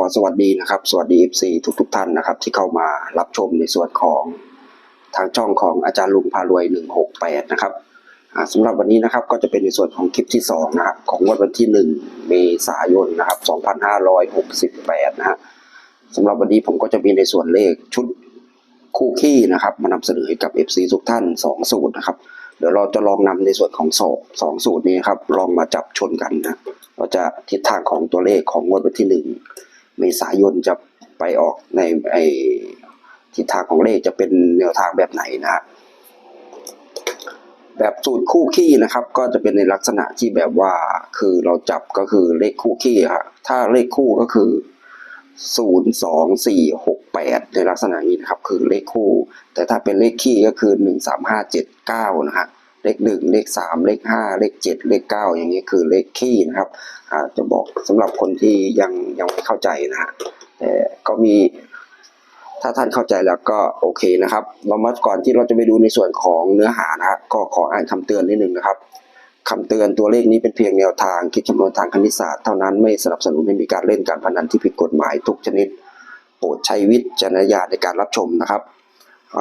อสวัสดีนะครับ สวัสดี FC ทุกทุกๆท่านนะครับ ที่เข้ามารับชมในส่วนของทางช่องของอาจารย์ลุงพารวย 168 นะครับอ่าสำหรับวันนี้นะครับก็จะเป็นในส่วนของคลิปที่2นะครับของงวดวันที่ 1 เมษายนนะครับ 2568 นะฮะสำหรับวันนี้ผมก็จะมีในส่วนเลขชุดคู่ขี้นะครับมานำเสนอให้กับ FC ทุกท่าน 2 สูตรนะครับ เดี๋ยวเราจะลองนำในส่วนของสอบสองสูตรนี้ครับลองมาจับชนกันนะเราจะทิศทางของตัวเลขของงวดวันที่หนึ่ง เมษายนจะไปออกในไอทิศทางของเลขจะเป็นแนวทางแบบไหนนะแบบสูตรคู่ขี้นะครับ ก็จะเป็นในลักษณะที่แบบว่าคือเราจับก็คือเลขคู่ขี้ครับถ้าเลขคู่ก็คือศูนย์สองสี่หกแปดในลักษณะนี้นะครับ คือเลขคู่ แต่ถ้าเป็นเลขคี่ก็คือหนึ่งสามห้าเจ็ดเก้านะฮะ เลขหนึ่งเลขสามเลขห้าเลขเจ็ดเลขเก้าอย่างนี้คือเลขคี่นะครับอาจะบอกสำหรับคนที่ยังยังไม่เข้าใจนะฮะแต่ก็มีถ้าท่านเข้าใจแล้วก็โอเคนะครับ เรามาก่อนที่เราจะไปดูในส่วนของเนื้อหานะฮะก็ขออ่านคำเตือนนิดนึงนะครับคำเตือนตัวเลขนี้เป็นเพียงแนวทาง คิดคำนวณทางคณิตศาสตร์เท่านั้นไม่สนับสนุนให้มีการเล่นการพนันที่ผิดกฎหมายทุกชนิด โปรดใช้วิจารณญาณในการรับชมนะครับ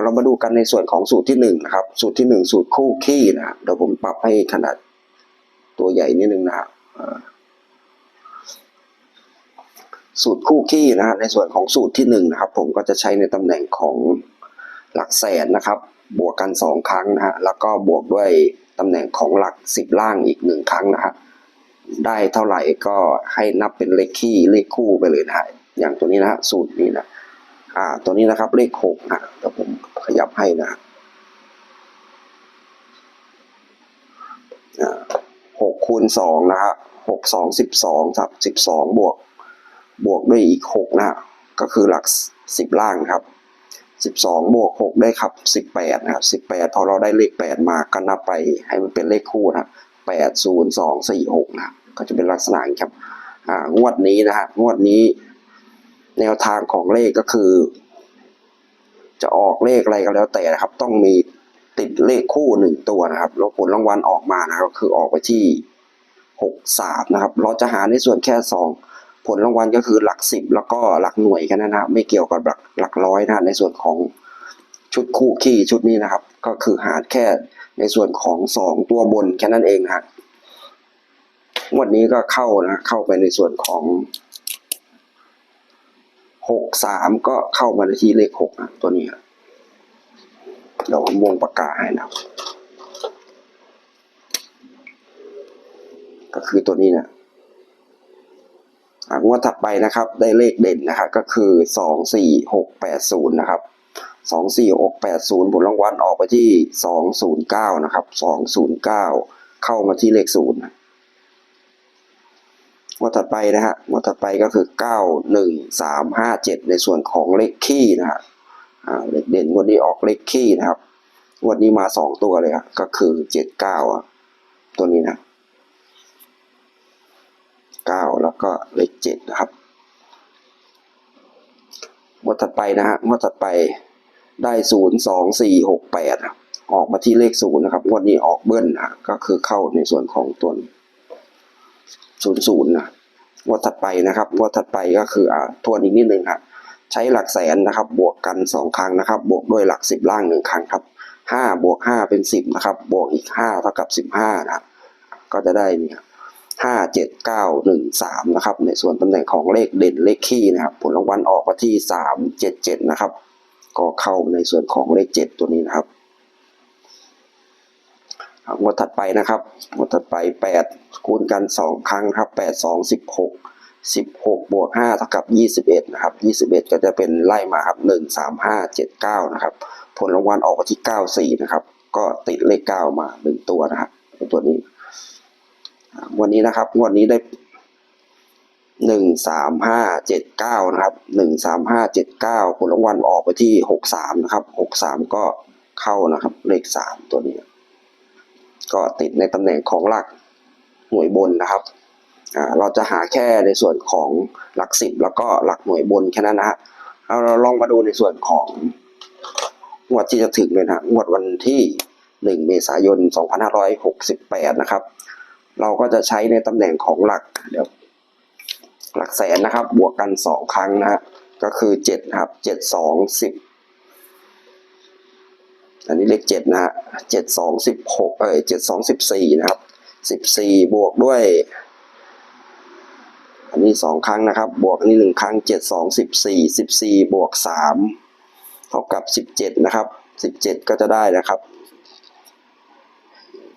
เรามาดูกันในส่วนของสูตรที่หนึ่งนะครับ สูตรที่หนึ่งสูตรคู่ขี้นะเดี๋ยวผมปรับให้ขนาดตัวใหญ่นิดนึงนะครับสูตรคู่ขี้นะฮะในส่วนของสูตรที่หนึ่งนะครับผมก็จะใช้ในตำแหน่งของหลักแสนนะครับ บวกกันสองครั้งนะฮะแล้วก็บวกด้วยตำแหน่งของหลักสิบล่างอีกหนึ่งครั้งนะฮะได้เท่าไหร่ก็ให้นับเป็นเลขขี้เลขคู่ไปเลยนะฮะอย่างตัวนี้นะฮะสูตรนี้นะ อ่า ตัวนี้นะครับเลขหกนะเดี๋ยวผมขยับให้นะอ่าหกคูณสองนะฮะหกสองสิบสองครับสิบสองบวก บวกด้วยอีกหกนะ ก็คือหลักสิบล่างครับสิบสองบวกหกได้ครับสิบแปดนะครับสิบแปดพอเราได้เลขแปดมาก็นับไปให้มันเป็นเลขคู่นะแปดศูนย์สองสี่หกนะ ก็จะเป็นลักษณะนะครับ อ่างวดนี้นะฮะงวดนี้ แนวทางของเลขก็คือ จะออกเลขอะไรก็แล้วแต่นะครับ ต้องมีติดเลขคู่หนึ่งตัวนะครับแล้วผลรางวัลออกมานะครับคือออกไปที่หกสามนะครับ เราจะหาในส่วนแค่สองผลรางวัลก็คือหลักสิบแล้วก็หลักหน่วยแค่นั้นนะครับไม่เกี่ยวกับหลักหลักร้อยนะในส่วนของชุดคู่ขี้ชุดนี้นะครับ ก็คือหาแค่ในส่วนของสองตัวบนแค่นั้นเองฮะงวดนี้ก็เข้านะเข้าไปในส่วนของ หกสามก็เข้ามาในที่เลขหกนะตัวนี้ครับเดี๋ยวผมวงปากกาให้นะก็คือตัวนี้นะอะงวดถัดไปนะครับ ได้เลขเด่นนะครับก็คือสองสี่หกแปดศูนย์นะครับสองสี่หกแปดศูนย์ผลรางวัลออกไปที่สองศูนย์เก้านะครับสองศูนย์เก้าเข้ามาที่เลขศูนย์นะ งวดถัดไปนะฮะงวดถัดไปก็คือเก้าหนึ่งสามห้าเจ็ดในส่วนของเลขคี่นะฮะเลขเด่นงวดนี้ออกเลขคี่นะครับงวดนี้มาสองตัวเลยครับก็คือเจ็ดเก้าอะตัวนี้นะเก้าแล้วก็เลขเจ็ดนะครับงวดถัดไปนะฮะงวดถัดไปได้ศูนย์สองสี่หกแปดออกมาที่เลขศูนย์นะครับงวดนี้ออกเบิ้ลนะก็คือเข้าในส่วนของตัวนี้ ศูนย์ศูนย์นะงวดถัดไปนะครับงวดถัดไปก็คืออ่าทวนอีกนิดนึงครับใช้หลักแสนนะครับ บวกกันสองครั้งนะครับ บวกด้วยหลักสิบล่างหนึ่งครั้งครับห้าบวกห้าเป็นสิบนะครับ บวกอีกห้าเท่ากับสิบห้านะครับ ก็จะได้นี่ห้าเจ็ดเก้าหนึ่งสามนะครับ ในส่วนตำแหน่งของเลขเด่นเลขคี่นะครับ ผลรางวัลออกมาที่สามเจ็ดเจ็ดนะครับ ก็เข้าในส่วนของเลขเจ็ดตัวนี้นะครับ งวดถัดไปนะครับงวดถัดไปแปดคูณกันสองครั้งครับแปดสองสิบหกสิบหกบวกห้าเท่ากับยี่สิบเอ็ดนะครับยี่สิบเอ็ดก็จะเป็นไล่มาครับหนึ่งสามห้าเจ็ดเก้านะครับ ผลรางวัลออกมาที่เก้าสี่นะครับ ก็ติดเลขเก้ามาหนึ่งตัวนะครับตัวนี้ วันนี้นะครับ งวดนี้ได้หนึ่งสามห้าเจ็ดเก้านะครับหนึ่งสามห้าเจ็ดเก้าผลรางวัลออกไปที่หกสามนะครับหกสามก็เข้านะครับ เลขสามตัวนี้ ก็ติดในตำแหน่งของหลักหน่วยบนนะครับเราจะหาแค่ในส่วนของหลักสิบแล้วก็หลักหน่วยบนแค่นั้นนะฮะเอาเราลองมาดูในส่วนของงวดที่จะถึงเลยนะงวดวันที่หนึ่งเมษายนสองพันะครับ เราก็จะใช้ในตำแหน่งของหลักเดี๋ยวหลักแสนนะครับ บวกกันสองครั้งนะฮะก็คือเจ็ดครับเจ็ดส อันนี้เลขเจ็ดนะฮะเจ็ดสองสิบหกเอ้ยเจ็ดสองสิบสี่นะครับสิบสี่บวกด้วย อันนี้สองครั้งนะครับ บวกอันนี้หนึ่งครั้งเจ็ดสองสิบสี่สิบสี่บวกสามเท่ากับสิบเจ็ดนะครับสิบเจ็ดก็จะได้นะครับ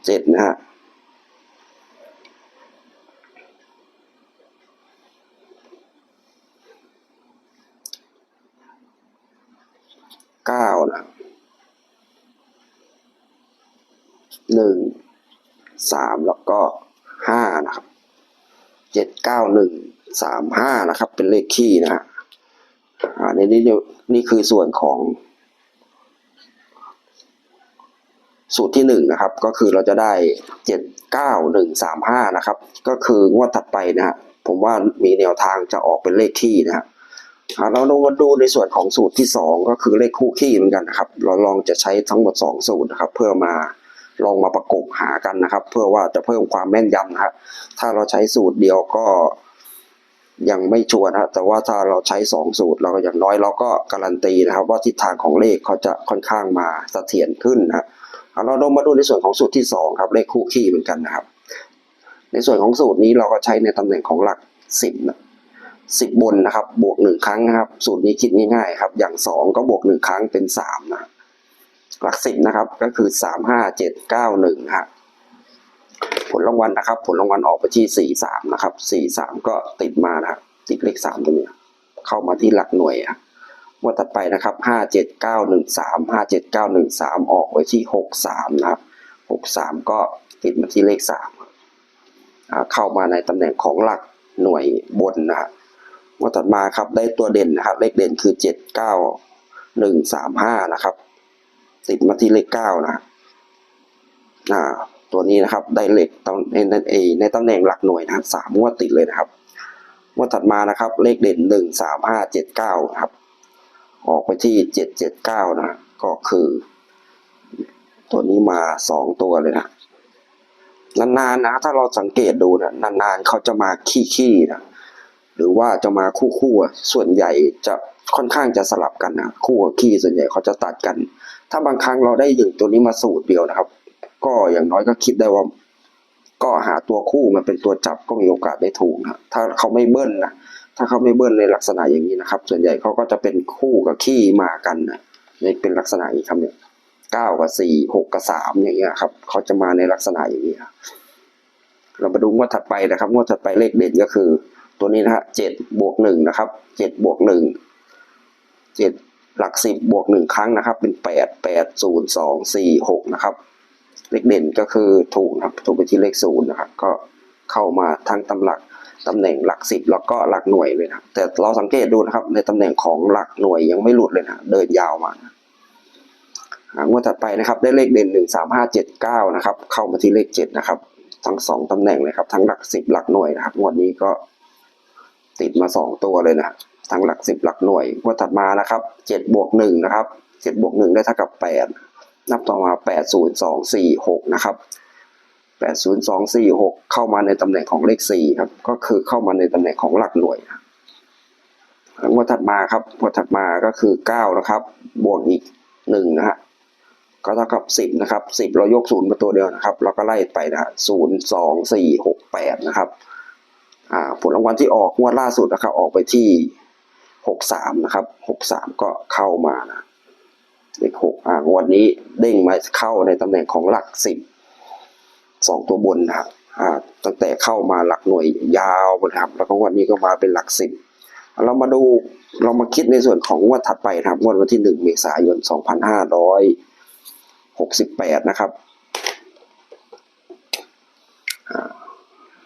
เจ็ดนะฮะ เก้านะ หนึ่งสามแล้วก็ห้านะครับเจ็ดเก้าหนึ่งสามห้านะครับ เป็นเลขคี่นะฮะอ่าในนี้เนี่ยนี่คือส่วนของ สูตรที่หนึ่งนะครับ ก็คือเราจะได้เจ็ดเก้าหนึ่งสามห้านะครับ ก็คืองวดถัดไปนะฮะผมว่ามีแนวทางจะออกเป็นเลขคี่นะฮะเราลองมาดูในส่วนของสูตรที่สองก็คือเลขคู่ขี้เหมือนกันนะครับ เราลองจะใช้ทั้งหมดสองสูตรนะครับ เพื่อมา ลองมาประกบหากันนะครับ เพื่อว่าจะเพิ่มความแม่นยำนะครับถ้าเราใช้สูตรเดียวก็ยังไม่ชัวร์นะแต่ว่าถ้าเราใช้สองสูตรเราก็อย่างน้อยเราก็การันตีนะครับ ว่าทิศทางของเลขเขาจะค่อนข้างมาเสถียรขึ้นนะครับเอาเราลงมาดูในส่วนของสูตรที่สองครับ เลขคู่ขี้เหมือนกันนะครับ ในส่วนของสูตรนี้เราก็ใช้ในตำแหน่งของหลักสิบนะสิบบนนะครับ บวกหนึ่งครั้งนะครับ สูตรนี้คิดง่ายๆครับ อย่างสองก็บวกหนึ่งครั้งเป็นสามนะ หลักสิบนะครับ ก็คือสามห้าเจ็ดเก้าหนึ่งฮะผลรางวัลนะครับ ผลรางวัลออกไปที่สี่สามนะครับสี่สามก็ติดมานะครับติดเลขสามตัวเนี้ยเข้ามาที่หลักหน่วยอะงวดถัดไปนะครับห้าเจ็ดเก้าหนึ่งสามห้าเจ็ดเก้าหนึ่งสามออกไว้ที่หกสามนะครับหกสามก็ติดมาที่เลขสามเข้ามาในตำแหน่งของหลักหน่วยบนนะครับงวดถัดมาครับได้ตัวเด่นนะครับ เลขเด่นคือเจ็ดเก้าหนึ่งสามห้านะครับ ติดมาที่เลขเก้านะอ่าตัวนี้นะครับได้เลขตำในในในในตำแหน่งหลักหน่วยนะครับสามงวดติดเลยนะครับงวดถัดมานะครับ เลขเด่นหนึ่งสามห้าเจ็ดเก้าครับ ออกไปที่เจ็ดเจ็ดเก้านะก็คือ ตัวนี้มาสองตัวเลยนะนานๆนะถ้าเราสังเกตดูนะนานๆเขาจะมาขี้ๆนะหรือว่าจะมาคู่คู่ๆส่วนใหญ่จะค่อนข้างจะสลับกันนะคู่กับขี้ส่วนใหญ่เขาจะตัดกัน ถ้าบางครั้งเราได้ยิงตัวนี้มาสูตรเดียวนะครับ ก็อย่างน้อยก็คิดได้ว่า ก็หาตัวคู่มาเป็นตัวจับก็มีโอกาสได้ถูกนะถ้าเขาไม่เบิ้ลนะถ้าเขาไม่เบิ้ลในลักษณะอย่างนี้นะครับ ส่วนใหญ่เขาก็จะเป็นคู่กับขี้มากันนะในเป็นลักษณะนี้ครับเนี่ยเก้ากับสี่หกกับสามอย่างเงี้ยครับเขาจะมาในลักษณะอย่างนี้ครับเรามาดูงวดถัดไปนะครับงวดถัดไปเลขเด่นก็คือ ตัวนี้นะฮะเจ็ดบวกหนึ่งนะครับเจ็ดบวกหนึ่งเจ็ด หลักสิบบวกหนึ่งครั้งนะครับ เป็นแปดแปดศูนย์สองสี่หกนะครับ เลขเด่นก็คือถูกนะครับ ถูกไปที่เลขศูนย์นะครับ ก็เข้ามาทั้งตำหลักตำแหน่งหลักสิบแล้วก็หลักหน่วยเลยนะ แต่เราสังเกตดูนะครับ ในตำแหน่งของหลักหน่วยยังไม่หลุดเลยนะ เดินยาวมานะอ่างวดถัดไปนะครับ ได้เลขเด่นหนึ่งสามห้าเจ็ดเก้านะครับ เข้ามาที่เลขเจ็ดนะครับ ทั้งสองตำแหน่งเลยครับ ทั้งหลักสิบหลักหน่วยนะครับ งวดนี้ก็ติดมาสองตัวเลยนะ ทั้งหลักสิบหลักหน่วยงวดถัดมานะครับเจ็ดบวกหนึ่งนะครับเจ็ดบวกหนึ่งได้เท่ากับแปดนับต่อมาแปดศูนย์สองสี่หกนะครับแปดศูนย์สองสี่หกเข้ามาในตำแหน่งของเลขสี่ครับ ก็คือเข้ามาในตำแหน่งของหลักหน่วยนะงวดถัดมาครับงวดถัดมาก็คือเก้านะครับ บวกอีกหนึ่งนะฮะก็เท่ากับสิบนะครับสิบเรายกศูนย์มาตัวเดียวนะครับ เราก็ไล่ไปนะฮะศูนย์สองสี่หกแปดนะครับ อ่าผลรางวัลที่ออกงวดล่าสุดนะครับ ออกไปที่ หกสามนะครับหกสามก็เข้ามานะเลขหกอ่างวดนี้เด้งมาเข้าในตำแหน่งของหลักสิบสองตัวบนนะครับอ่าตั้งแต่เข้ามาหลักหน่วยยาวนะครับแล้วก็งวันนี้ก็มาเป็นหลักสิบเรามาดูเรามาคิดในส่วนของงวดถัดไปนะครับงวดวันที่หนึ่งเมษายนสองพันห้าร้อยหกสิบแปดนะครับ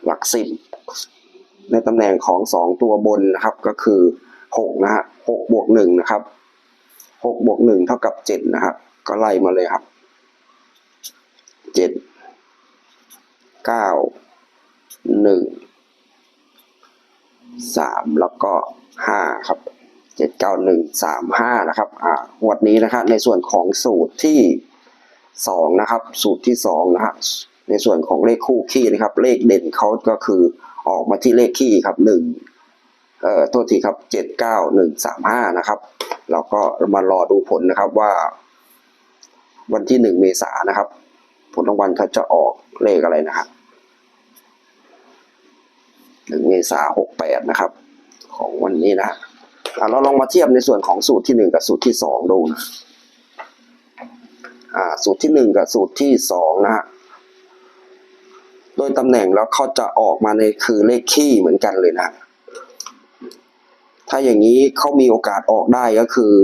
หลักสิบในตำแหน่งของสองตัวบนนะครับก็คือ หกนะฮะหกบวกหนึ่งนะครับหกบวกหนึ่งเท่ากับเจ็ดนะครับก็ไล่มาเลยครับเจ็ดเก้าหนึ่งสามแล้วก็ห้าครับเจ็ดเก้าหนึ่งสามห้านะครับอ่าวดนี้นะครับในส่วนของสูตรที่สองนะครับ สูตรที่สองนะฮะในส่วนของเลขคู่ขี้นะครับ เลขเด่นเขาก็คือออกมาที่เลขคี่ครับหนึ่ง เอ่อโทษทีครับเจ็ดเก้าหนึ่งสามห้านะครับ เราก็มารอดูผลนะครับว่า วันที่หนึ่งเมษายนนะครับ ผลรางวัลเขาจะออกเลขอะไรนะครับหนึ่งเมษาหกแปดนะครับ ของวันนี้นะอะเราลองมาเทียบในส่วนของสูตรที่หนึ่งกับสูตรที่สองดูนะอ่าสูตรที่หนึ่งกับสูตรที่สองนะฮะโดยตำแหน่งแล้วเขาจะออกมาในคือเลขคี่เหมือนกันเลยนะ ถ้าอย่างนี้เขามีโอกาสออกได้ก็คือ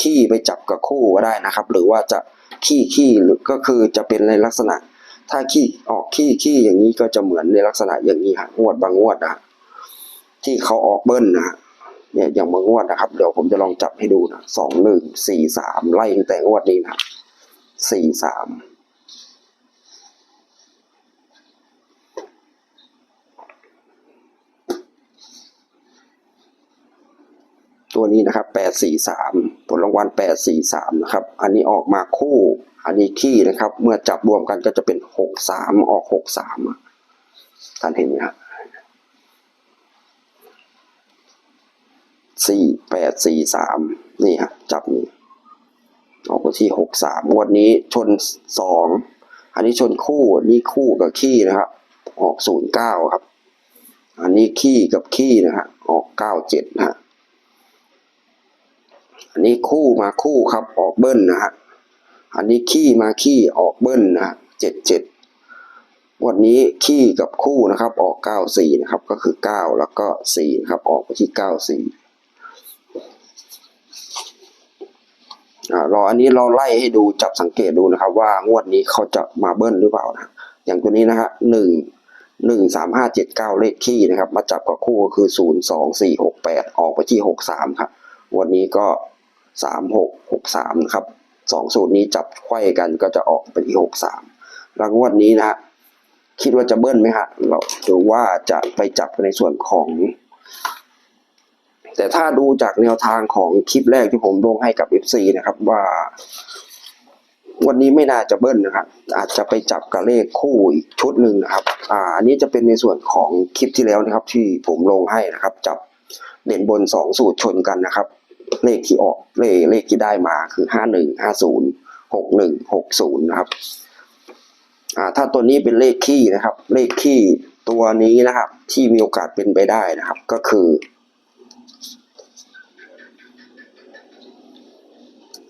คี่ไปจับกับคู่ก็ได้นะครับ หรือว่าจะคี่คี่หรือก็คือจะเป็นในลักษณะ ถ้าคี่ออกคี่คี่อย่างนี้ก็จะเหมือนในลักษณะอย่างนี้ฮะงวดบางงวดนะที่เขาออกเบิ้ลนะเนี่ยอย่างบางงวดนะครับ เดี๋ยวผมจะลองจับให้ดูนะสองหนึ่งสี่สามไล่ตั้งแต่งวดนี้นะสี่สาม ตัวนี้นะครับแปดสี่สามผลรางวัลแปดสี่สามนะครับ อันนี้ออกมาคู่ อันนี้ขี้นะครับ เมื่อจับรวมกันก็จะเป็นหกสามออกหกสามท่านเห็นไหมครับสี่แปดสี่สามนี่ฮะจับนี่ออกไปที่หกสามวดนี้ชนสองอันนี้ชนคู่นนี้คู่กับขี้นะครับ ออกศูนย์เก้าครับ อันนี้ขี้กับขี้นะฮะออกเก้าเจ็ดนะฮะ อันนี้คู่มาคู่ครับออกเบิ้ลนะฮะอันนี้ขี้มาขี้ออกเบิ้ลนะเจ็ดเจ็ดวันนี้ขี้กับคู่นะครับ ออกเก้าสี่นะครับ ก็คือเก้าแล้วก็สี่ครับ ออกไปที่เก้าสี่รออันนี้เราไล่ให้ดูจับสังเกตดูนะครับ ว่างวดนี้เขาจะมาเบิ้ลหรือเปล่านะอย่างตัวนี้นะฮะหนึ่งหนึ่งสามห้าเจ็ดเก้าเลขขี้นะครับ มาจับกับคู่ก็คือศูนย์สองสี่หกแปดออกไปที่หกสามครับ วันนี้ก็สามหกหกสามนะครับสองสูตรนี้จับไขว้กันก็จะออกไปที่หกสามแล้วงวดนี้นะคิดว่าจะเบิ้ลไหมฮะเราหรือว่าจะไปจับในส่วนของ แต่ถ้าดูจากแนวทางของคลิปแรกที่ผมลงให้กับ FC นะครับว่า วันนี้ไม่น่าจะเบิ้ลนะครับ อาจจะไปจับกับเลขคู่อีกชุดหนึ่งนะครับ อ่า อันนี้จะเป็นในส่วนของคลิปที่แล้วนะครับ ที่ผมลงให้นะครับ จับเด่นบนสองสูตรชนกันนะครับ เลขที่ออกเลขเลขที่ได้มาคือห้าหนึ่งห้าศูนย์หกหนึ่งหกศูนย์นะครับ อ่า ถ้าตัวนี้เป็นเลขคี่นะครับ เลขคี่ตัวนี้นะครับ ที่มีโอกาสเป็นไปได้นะครับ ก็คือ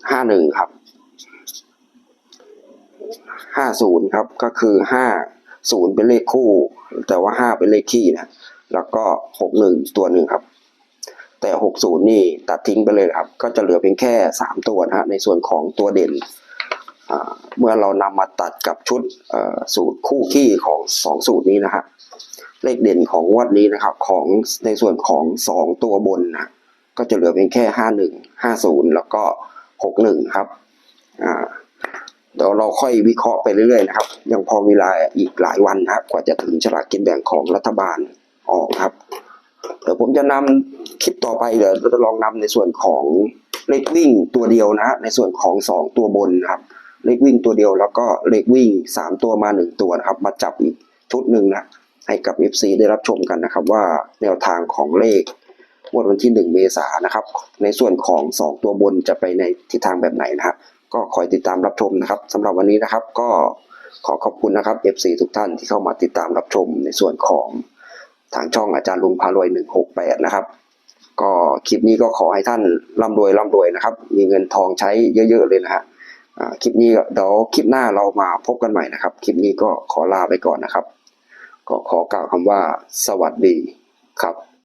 ห้าหนึ่งครับห้าศูนย์ครับก็คือห้าศูนย์เป็นเลขคู่ แต่ว่าห้าเป็นเลขคี่นะแล้วก็หกหนึ่งตัวหนึ่งครับ แต่ 60 นี่ตัดทิ้งไปเลยครับ ก็จะเหลือเพียงแค่ 3 ตัวนะฮะในส่วนของตัวเด่น เมื่อเรานำมาตัดกับชุดสูตรคู่ขี้ของ 2 สูตรนี้นะฮะเลขเด่นของงวดนี้นะครับของในส่วนของ 2 ตัวบนนะก็จะเหลือเพียงแค่ 51 50 แล้วก็ 61 ครับอ่าเดี๋ยวเราค่อยวิเคราะห์ไปเรื่อยๆนะครับ ยังพอเวลาอีกหลายวันนะครับกว่าจะถึงฉลากกินแบ่งของรัฐบาลออกครับ เดี๋ยวผมจะนำคลิปต่อไปเดี๋ยวเราจะลองนำในส่วนของเลขวิ่งตัวเดียวนะฮะในส่วนของสองตัวบนนะครับ เลขวิ่งตัวเดียวแล้วก็เลขวิ่งสามตัวมาหนึ่งตัวนะครับ มาจับอีกชุดหนึ่งนะให้กับ FC ได้รับชมกันนะครับ ว่าแนวทางของเลขงวดวันที่หนึ่งเมษายนนะครับ ในส่วนของสองตัวบนจะไปในทิศทางแบบไหนนะครับก็คอยติดตามรับชมนะครับสำหรับวันนี้นะครับก็ขอขอบคุณนะครับ FC ทุกท่านที่เข้ามาติดตามรับชมในส่วนของ ทางช่องอาจารย์ลุงพารวยหนึ่งหกแปดนะครับ ก็คลิปนี้ก็ขอให้ท่านร่ำรวยร่ำรวยนะครับ มีเงินทองใช้เยอะ ๆ เลยนะฮะคลิปนี้เดี๋ยวคลิปหน้าเรามาพบกันใหม่นะครับ คลิปนี้ก็ขอลาไปก่อนนะครับ ก็ขอกล่าวคำว่าสวัสดีครับ